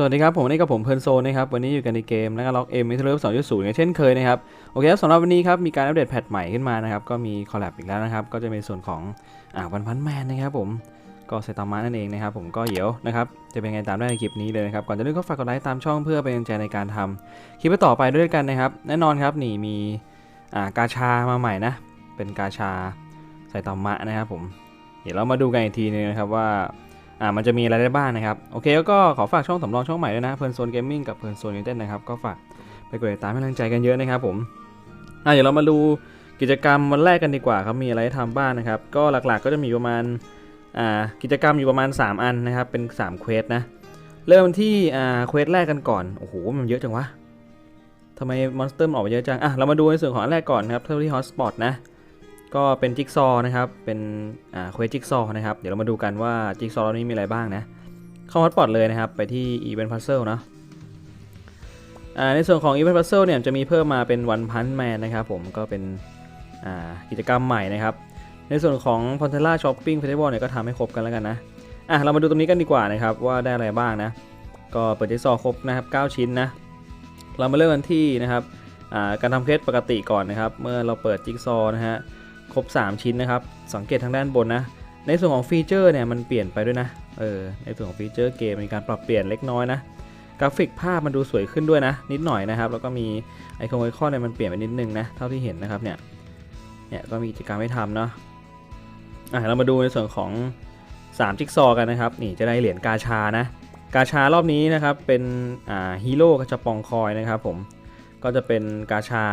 สวัสดีครับ ผมนนี้กับผมเพลินโซนนะครับ วันนี้อยู่กันในเกมแล้วก็ล็อกเอ็มมิทเลอร์สองจุดศูนย์เช่นเคยนะครับ โอเคครับสำหรับวันนี้ครับ มีการอัปเดตแพทใหม่ขึ้นมานะครับ ก็มีคอลแลบอีกแล้วนะครับ ก็จะเป็นส่วนของอ่าวันพันแมนนะครับผมก็เซตามานั่นเองนะครับ ผมก็เดี๋ยวนะครับ จะเป็นไงตามได้ในคลิปนี้เลยนะครับ ก่อนจะเริ่มก็ฝากกดไลค์ตามช่องเพื่อเป็นกำลังใจในการทำคลิปต่อไปด้วยกันนะครับ แน่นอนครับนี่มีอ่ากาชามาใหม่นะ เป็นกาชาไซตามะนะครับผม เดี๋ยวเรามาดูกันอีกทีนึงนะครับว่า อ่ามันจะมีอะไรได้บ้างนะครับ โอเคแล้วก็ขอฝากช่องสำรองช่องใหม่ด้วยนะเพลินโซนเกมมิ่งกับเพลินโซนยูเต็นะครับ ก็ฝากไปกดติดตามให้กำลังใจกันเยอะนะครับผมอ่าเดี๋ยวเรามาดูกิจกรรมวันแรกกันดีกว่าครับมีอะไรให้ทำบ้างนะครับ ก็หลักๆก็จะมีประมาณอ่ากิจกรรมอยู่ประมาณ 3 อันนะครับ เป็น3เควสนะเริ่มที่อ่าเควสแรกกันก่อนโอ้โหมันเยอะจังวะทำไมมอนสเตอร์มันออกมาเยอะจังอะเรามาดูในส่วนของอันแรกก่อนนะครับเท่าที่ฮอตสปอตนะ ก็เป็นจิ๊กซอว์นะครับ เป็นอ่าเควสจิ๊กซอว์นะครับ เดี๋ยวเรามาดูกันว่าจิ๊กซอว์รอบนี้มีอะไรบ้างนะ เข้าฮอตปอตเลยนะครับ ไปที่ Event Puzzle เนอะอ่าในส่วนของ Event Puzzle เนี่ยจะมีเพิ่มมาเป็น One Punch Man นะครับผมก็เป็นอ่ากิจกรรมใหม่นะครับ ในส่วนของ p o n t e l a Shopping Festival เนี่ยก็ทำให้ครบกันแล้วกันนะอะเรามาดูตรงนี้กันดีกว่านะครับ ว่าได้อะไรบ้างนะ ก็เปิดจิ๊กซอว์ครบนะครับ 9 ชิ้นนะ เรามาเริ่มกันที่นะครับอ่าการทำเคสปกติก่อนนะครับ เมื่อเราเปิดจิ๊กซอนะฮะ ครบ 3 ชิ้นนะครับ สังเกตทางด้านบนนะ ในส่วนของฟีเจอร์เนี่ยมันเปลี่ยนไปด้วยนะ เออ ในส่วนของฟีเจอร์เกมมีการปรับเปลี่ยนเล็กน้อยนะ กราฟิกภาพมันดูสวยขึ้นด้วยนะ นิดหน่อยนะครับ แล้วก็มีไอคอนไอคอนเนี่ยมันเปลี่ยนไปนิดนึงนะ เท่าที่เห็นนะครับเนี่ย เนี่ยก็มีกิจกรรมให้ทำเนาะ อะเรามาดูในส่วนของ3จิ๊กซอกันนะครับ นี่จะได้เหรียญกาชานะ กาชารอบนี้นะครับเป็นอ่าฮีโร่กระชปองคอยนะครับผม ก็จะเป็นกาชา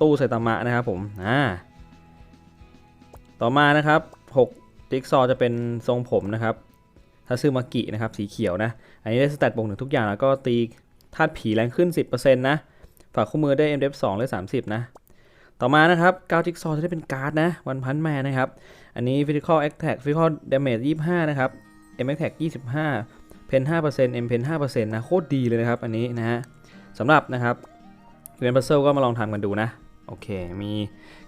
ตู้ไซตามะนะครับผม อ่า ต่อมานะครับ6จิ๊กซอจะเป็นทรงผมนะครับทาซึมากินะครับสีเขียวนะ อันนี้ได้สแตทบวกหนึ่งทุกอย่างแล้วก็ตีธาตุผีแรงขึ้น 10%นะ ฝากคู่มือได้ MDF 2เลย30 นะ ต่อมานะครับ9จิ๊กซอจะได้เป็นการ์ดนะวันพันแมนนะครับ อันนี้ Physical Attack Physical Damage 25 นะครับ M Attack 25 Pen 5% M Pen 5%นะโคตรดีเลยนะครับอันนี้นะฮะสำหรับนะครับเรียนพัซเซิลก็มาลองทำกันดูนะ โอเค มี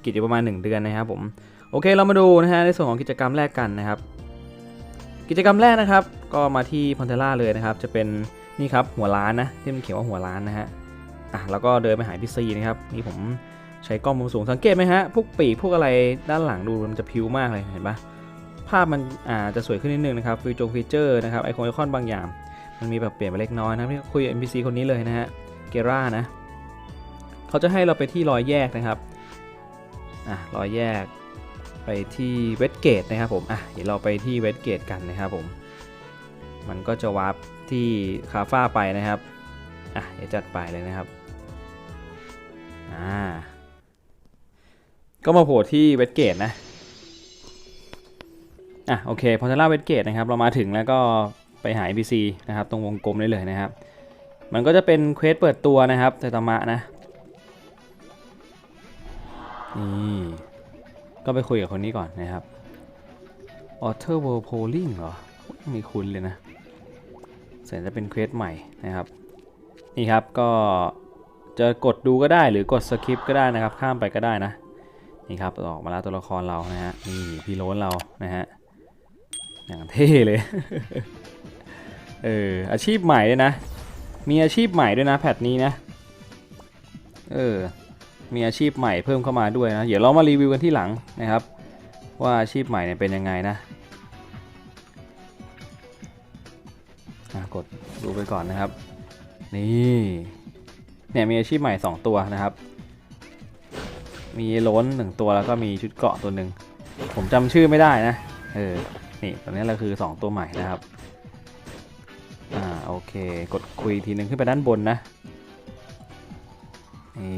กิจอยู่ประมาณ 1 เดือนนะครับผม โอเคเรามาดูนะฮะในส่วนของกิจกรรมแรกกันนะครับ กิจกรรมแรกนะครับ ก็มาที่พอนเทล่าเลยนะครับ จะเป็นนี่ครับหัวล้านนะที่มันเขียนว่าหัวล้านนะฮะอะแล้วก็เดินไปหาพี่ซีนะครับนี่ผมใช้กล้องมุมสูงสังเกตไหมฮะพวกปีกพวกอะไรด้านหลังดูมันจะพิ้วมากเลยเห็นปะภาพมันอ่าจะสวยขึ้นนิดนึงนะครับฟีจงฟีเจอร์นะครับไอคอนไอคอนบางอย่าง มันมีแบบเปลี่ยนไปเล็กน้อยนะครับที่คุยกับ NPC คนนี้เลยนะฮะเกรานะเขาจะให้เราไปที่รอยแยกนะครับอะรอยแยก ไปที่เวสเกตนะครับผมอะเดี๋ยวเราไปที่เวสเกตกันนะครับผมมันก็จะวาร์ปที่คาฟ้าไปนะครับอะเดี๋ยวจัดไปเลยนะครับอ่าก็มาโผล่ที่เวสเกตนะอะโอเคพอเทล่าเวสเกตนะครับเรามาถึงแล้วก็ไปหา NPC นะครับตรงวงกลมได้เลยนะครับ มันก็จะเป็นเควสเปิดตัวนะครับไซตามะนะนี่ ก็ไปคุยกับคนนี้ก่อนนะครับ a u t h o r World Polling เหรอมีคุ้นเลยนะเสร็จจะเป็นเควสใหม่นะครับ นี่ครับก็จะกดดูก็ได้หรือกดสคริปก็ได้นะครับ ข้ามไปก็ได้นะ นี่ครับออกมาแล้วตัวละครเรานะฮะนี่พี่โรนเรานะฮะอย่างเท่เลยเอออาชีพใหม่ด้วยนะ มีอาชีพใหม่ด้วยนะแพทนี้นะ เออ มีอาชีพใหม่เพิ่มเข้ามาด้วยนะ เดี๋ยวเรามารีวิวกันที่หลังนะครับ ว่าอาชีพใหม่เนี่ยเป็นยังไงนะกดดูไปก่อนนะครับ นี่เนี่ยมีอาชีพใหม่ 2 ตัวนะครับ มีล้นหนึ่งตัวแล้วก็มีชุดเกาะตัวหนึ่งผมจำชื่อไม่ได้นะเออนี่ตอนนี้เราคือ 2 ตัวใหม่นะครับอ่าโอเค กดคุยทีหนึ่งขึ้นไปด้านบนนะนี่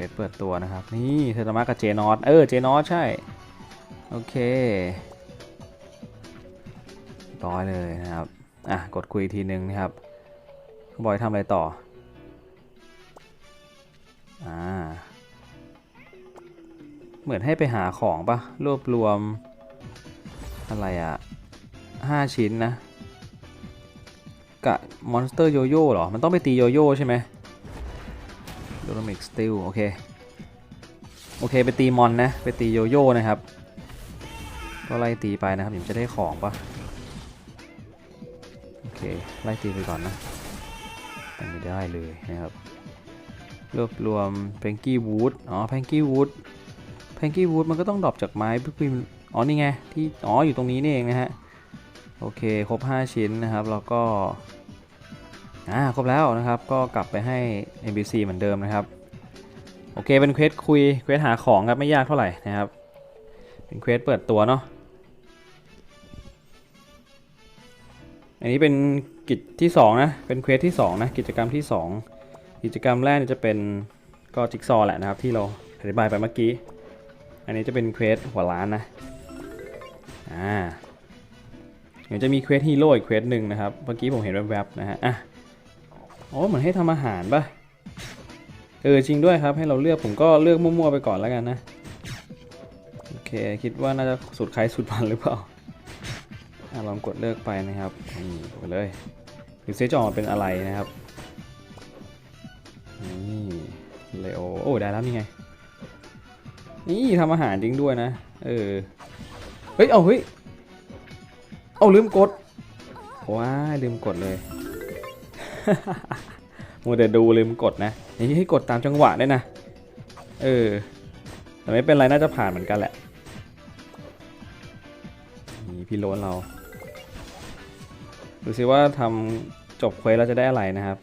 วสเปิดตัวนะครับ นี่เซตามะกับเจนอตเออเจนอตใช่ โอเคร้อยเลยนะครับ อะ กดคุยทีนึงนะครับบอยทำอะไรต่อ อ่า เหมือนให้ไปหาของปะรวบรวม อะไรอะห้าชิ้นนะกะมอนสเตอร์โยโย่หรอ มันต้องไปตีโยโย่ใช่ไหม โดมิกสติลโอเค โอเค ไปตีมอนนะ ไปตีโยโย่นะครับ ก็ไล่ตีไปนะครับผมจะได้ของปะโอเค ไล่ตีไปก่อนนะยังไม่ได้เลยนะครับ รวบรวมแพงกี้วูดอ๋อแพงกี้วูดแพงกี้วูดมันก็ต้องดรอปจากไม้เพื่อพิมอ๋อ นี่ไง ที่ อ๋อ อยู่ตรงนี้นี่เองนะฮะ โอเค ครบ 5 ชิ้นนะครับ แล้วก็ อ่าครบแล้วนะครับก็กลับไปให้ NPC เหมือนเดิมนะครับ โอเคเป็นเควสคุยเควสหาของครับไม่ยากเท่าไหร่นะครับ เป็นเควสเปิดตัวเนาะอันนี้เป็นกิจที่สองนะเป็นเควสที่สองนะกิจกรรมที่สองกิจกรรมแรกจะเป็นก็จิ๊กซอว์แหละนะครับที่เราอธิบายไปเมื่อกี้ อันนี้จะเป็นเควสหัวล้านนะอ่าเดี๋ยวจะมีเควสฮีโร่อีกเควสหนึ่งนะครับ เมื่อกี้ผมเห็นแวบๆนะฮะอะ โอ้เหมือนให้ทำอาหารปะเออจริงด้วยครับให้เราเลือกผมก็เลือกมั่วๆไปก่อนแล้วกันนะโอเคคิดว่าน่าจะสุดใครสุดมันหรือเปล่าอลองกดเลือกไปนะครับนี่กดไปเลยหรือเซจออกมาเป็นอะไรนะครับนี่เลโอโอ้ได้แล้วนี่ไงนี่ทำอาหารจริงด้วยนะเออเฮ้ยเอาเฮ้ยเอาลืมกดว้าลืมกดเลย มัวแต่ดูลืมกดนะนี่ให้กดตามจังหวะได้นะ เออ แต่ไม่เป็นไรน่าจะผ่านเหมือนกันแหละ นี่พี่โล้นเรา ดูซิว่าทำจบเควสเราจะได้อะไรนะครับ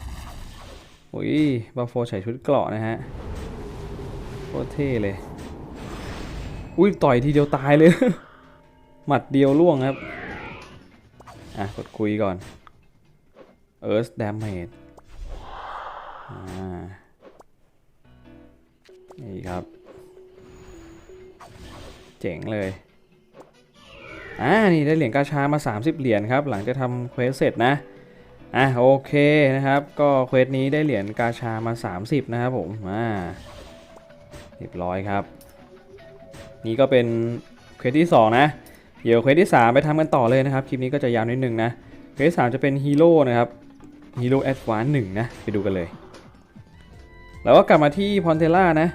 อุ้ยบาโฟใส่ชุดเกราะนะฮะโคตรเท่เลย อุ้ยต่อยทีเดียวตายเลย หมัดเดียวล่วงครับ อะ กดคุยก่อน Earth Damage อ่านี่ครับ เจ๋งเลย อ่า นี่ได้เหรียญกาชามา 30 เหรียญครับ หลังจะทำเควสเสร็จนะ อะ โอเคนะครับ ก็เควสนี้ได้เหรียญกาชามา 30 นะครับผม อ่า เรียบร้อยครับ นี่ก็เป็นเควสที่ 2 นะ เดี๋ยวเควสที่ 3 ไปทำกันต่อเลยนะครับ คลิปนี้ก็จะยาวนิดนึงนะ เควสที่3จะเป็นฮีโร่นะครับ ฮีโร่แอดวานหนึ่งนะ ไปดูกันเลย แล้วก็กลับมาที่พอนเทล่านะ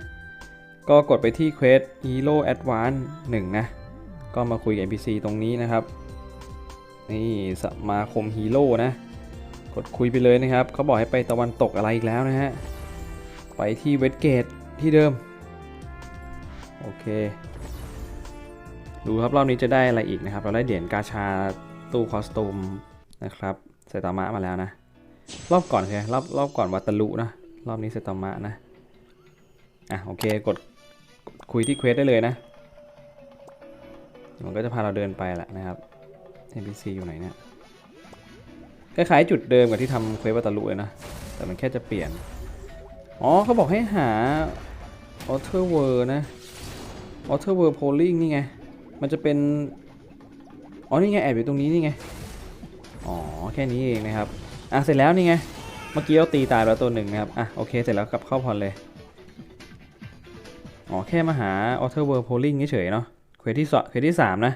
ก็กดไปที่เควสฮีโร่แอดวานหนึ่งนะ ก็มาคุยกับ NPC ตรงนี้นะครับ นี่สมาคมฮีโร่นะ กดคุยไปเลยนะครับ เขาบอกให้ไปตะวันตกอะไรอีกแล้วนะฮะ ไปที่เวสเกตที่เดิม โอเค ดูครับรอบนี้จะได้อะไรอีกนะครับ เราได้เหรียญกาชาตู้คอสตูมนะครับเซตามะมาแล้วนะ รอบก่อนใช่ไหมรอบรอบก่อนวัตตลุนะ รอบนี้เซตามะนะ อะโอเคกดคุยที่เควสได้เลยนะ มันก็จะพาเราเดินไปแหละนะครับ NPC อยู่ไหนเนี่ย คล้ายๆจุดเดิมกับที่ทำเควสวัตตาลุเลยนะ แต่มันแค่จะเปลี่ยน อ๋อเขาบอกให้หา a u t e r w o r d นะ a u t e r w o r d polling นี่ไง มันจะเป็น อ๋อ นี่ไง แอบอยู่ตรงนี้นี่ไง อ๋อ แค่นี้เองนะครับ อะเสร็จแล้วนี่ไง เมื่อกี้เราตีตายแล้วตัวหนึ่งนะครับ อะโอเคเสร็จแล้วกลับเข้าพรเลย อ๋อแค่มาหา a u t e r w o r d polling เฉยเนาะ เควสที่สเควสที่สามนะ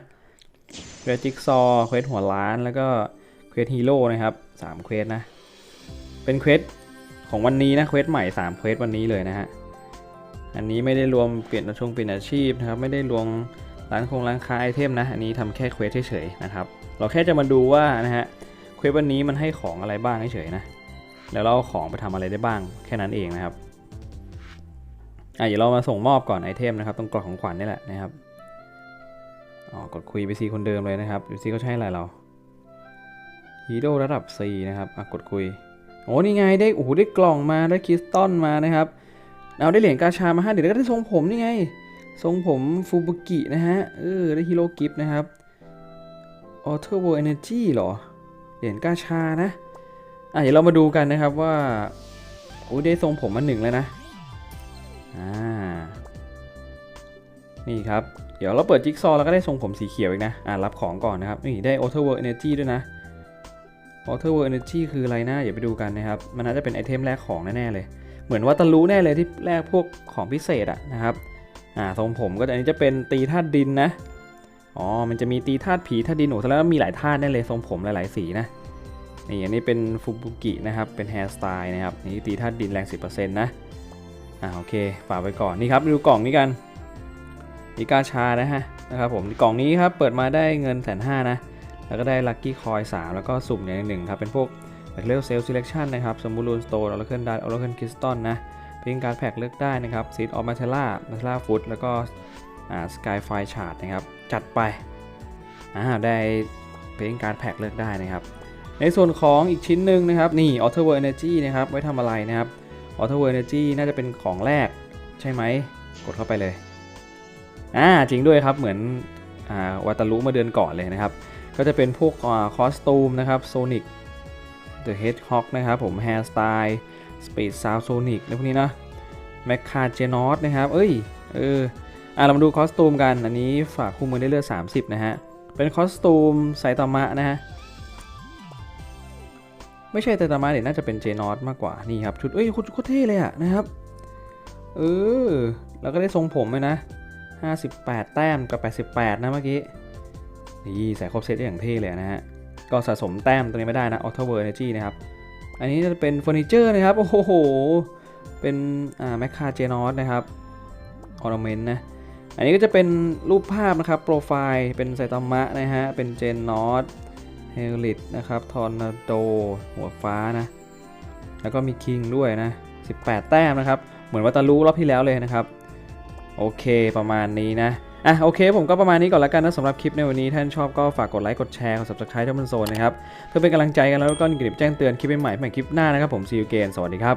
เควสจิ๊กซอว์เควสหัวล้าน แล้วก็เควสฮีโร่นะครับสามเควสนะ เป็นเควสของวันนี้นะเควสใหม่3เควสวันนี้เลยนะฮะ อันนี้ไม่ได้รวมเปลี่ยนอาชงเปลี่ยนอาชีพนะครับ ไม่ได้รวมร้านคงร้านค้าไอเทมนะ อันนี้ทำแค่เควสเฉยๆนะครับ เราแค่จะมาดูว่านะฮะ วสวันนี้มันให้ของอะไรบ้างเฉยๆนะ แล้วเราเอาของไปทำอะไรได้บ้างแค่นั้นเองนะครับ อะเดี๋ยวเรามาส่งมอบก่อนไอเทมนะครับ ตรงกล่องของขวัญนี่แหละนะครับ อ๋อ กดคุยไปซีคนเดิมเลยนะครับดูซีเขาให้อะไรเรา ฮีโร่ระดับ4นะครับ อะ กดคุย โอ้นี่ไงได้ โอ้โห ได้กล่องมา ได้คริสตัลมานะครับ เอาได้เหรียญกาชามาห้าเหรียวก็ได้ทรงผมนี่ไง ทรงผมฟูบุกินะฮะ เออ ได้ฮีโร่กิฟต์นะครับออเทอร์โวเอเนจีเหรอ เหรียญกาชานะอะเดี๋ยวเรามาดูกันนะครับว่าโอ้ได้ทรงผมมาหนึ่งแล้วนะอ่านี่ครับ เดี๋ยวเราเปิดจิ๊กซอว์แล้วก็ได้ทรงผมสีเขียวอีกนะ อ่ารับของก่อนนะครับ นี่ได้ a u t o World Energy ด้วยนะ a u t o World Energy คืออะไรนะอย่าไปดูกันนะครับ มันน่าจะเป็นไอเทมแรกของแน่ๆเลย เหมือนว่าตะรู้แน่เลยที่แรกพวกของพิเศษอะนะครับ อ่าทรงผมก็อันนี้จะเป็นตีธาตุดินนะ อ๋อ มันจะมีตีธาตุผีธาตุดินโอ้แสดงว่ามีหลายธาตุแน่เลยทรงผมหลายๆสีนะนี่อันนี้เป็นฟูบุกินะครับ เป็นแฮร์สไตล์นะครับนี่ตีธาตุดินแรง 10%นะอ่าโอเคฝากไว้ก่อนนี่ครับดูกล่องนี้กันอีกาชานะฮะนะครับผมกล่องนี้ครับเปิดมาได้เงินแสนห้านะ แล้วก็ได้ลัคกี้คอยสามแล้วก็สุ่มอย่างหนึ่งครับ เป็นพวกแพ็กเลเซลซิเลคชั่นนะครับสมบูรณ์สโตนออร์เคิลดัตออร์เคิลคริสตัลนะพิงการแพ็กเลือกได้นะครับซีดออฟมาเทล่ามาเทล่าฟุตแล้วก็ สกายไฟชาร์ดนะครับ จัดไปอ่าได้เพลงการแพ็กเลือกได้นะครับ ในส่วนของอีกชิ้นหนึ่งนะครับ นี่ a u t o w o r Energy นะครับ ไว้ทำอะไรนะครับ a u t o w o r Energy น่าจะเป็นของแรกใช่ไหม กดเข้าไปเลย อ่า จริงด้วยครับ เหมือนอวาตารุเมื่อเดือนก่อนเลยนะครับ ก็จะเป็นพวกคอสตูมนะครับ Sonic The Hedgehog นะครับ ผม Hairstyle Speed Sound Sonic แล้วพวกนี้นะ m a c a g e n o t นะครับ เอ้ย เออ อะเรามาดูคอสตูมกัน อันนี้ฝากคู่มือได้เลือด30 นะฮะ เป็นคอสตูมไซตามะนะฮะ ไม่ใช่ไซตามะเนี่ยน่าจะเป็นเจนอตมากกว่า นี่ครับ ชุด เอ้ยโคตรโคตรเท่เลยอะนะครับ เออ แล้วก็ได้ทรงผมเลยนะ 58 แต้มกับ 88 นะเมื่อกี้ นี่ใส่ครบเซตได้อย่างเท่เลยนะฮะ ก็สะสมแต้มตัวนี้ไม่ได้นะ Auto w o r Energy นะครับ อันนี้จะเป็นเฟอร์นิเจอร์นะครับ โอ้โห เป็นอ่าแมคคาเจนอสนะครับออร์เมนต์นะ อันนี้ก็จะเป็นรูปภาพนะครับ โปรไฟล์เป็นไซตามะนะฮะ เป็นเจนนอตเฮลิตนะครับ ทอร์นาโด หัวฟ้านะ แล้วก็มีคิงด้วยนะ 18 แต้มนะครับ เหมือนวัตารุรอบที่แล้วเลยนะครับ โอเคประมาณนี้นะ อะโอเค ผมก็ประมาณนี้ก่อนละกันนะสำหรับคลิปในวันนี้ท่านชอบก็ฝากกดไลค์กดแชร์กด subscribe ที่มันโซนนะครับ เพื่อเป็นกำลังใจกันแล้วก็กระดิ่งแจ้งเตือนคลิปใหม่ใหม่คลิปหน้านะครับผม see you again สวัสดีครับ